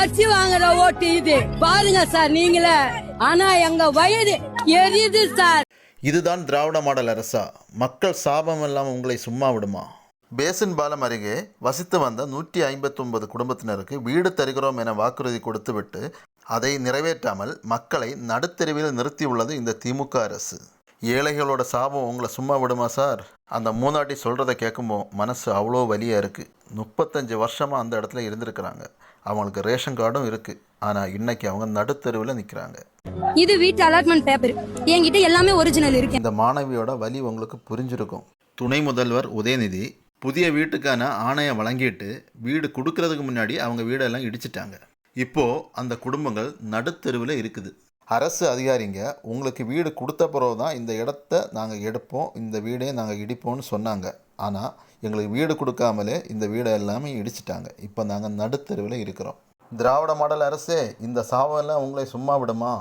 அரிசி வாங்குற ஓட்டு இது. பாருங்க சார் நீங்களே. ஆனா எங்க வயது எரியுது சார். இதுதான் திராவிட மாடல் அரசா? மக்கள் சாபம் எல்லாம் உங்களை சும்மா விடுமா? பேசின் பாலம் அருகே வசித்து வந்த நூற்றி ஐம்பத்தொன்பது குடும்பத்தினருக்கு வீடு தருகிறோம் என வாக்குறுதி கொடுத்துவிட்டு அதை நிறைவேற்றாமல் மக்களை நடுத்தெருவில் நிறுத்தியுள்ளது இந்த திமுக அரசு. ஏழைகளோட சாபம் உங்களை சும்மா விடுமா சார்? அந்த மூதாட்டி சொல்கிறத கேட்கும்போது மனசு அவ்வளோ வலியாக இருக்குது முப்பத்தஞ்சு வருஷமாக அந்த இடத்துல இருந்திருக்கிறாங்க. அவங்களுக்கு ரேஷன் கார்டும் இருக்குது ஆனால் இன்னைக்கு அவங்க நடுத்தெருவில் நிற்கிறாங்க இது வீட்டு அலாட்மெண்ட் பேப்பர் என்கிட்ட எல்லாமே ஒரிஜினல் இருக்கு. இந்த மாணவியோட வலி உங்களுக்கு புரிஞ்சிருக்கும். துணை முதல்வர் உதயநிதி புதிய வீட்டுக்கான ஆணையை வழங்கிட்டு வீடு கொடுக்கறதுக்கு முன்னாடி அவங்க வீடெல்லாம் இடிச்சிட்டாங்க. இப்போ அந்த குடும்பங்கள் நடுத்தெருவில் இருக்குது. அரசு அதிகாரிங்க உங்களுக்கு வீடு கொடுத்த பிறகு தான் இந்த இடத்த நாங்கள் எடுப்போம் இந்த வீடே நாங்கள் இடிப்போம்னு சொன்னாங்க. ஆனால் எங்களுக்கு வீடு கொடுக்காமலே இந்த வீடை எல்லாமே இடிச்சிட்டாங்க. இப்போ நாங்கள் நடுத்தெருவில் இருக்கிறோம். திராவிட மாடல் அரசே இந்த சாவெல்லாம் உங்களை சும்மா விடுமா?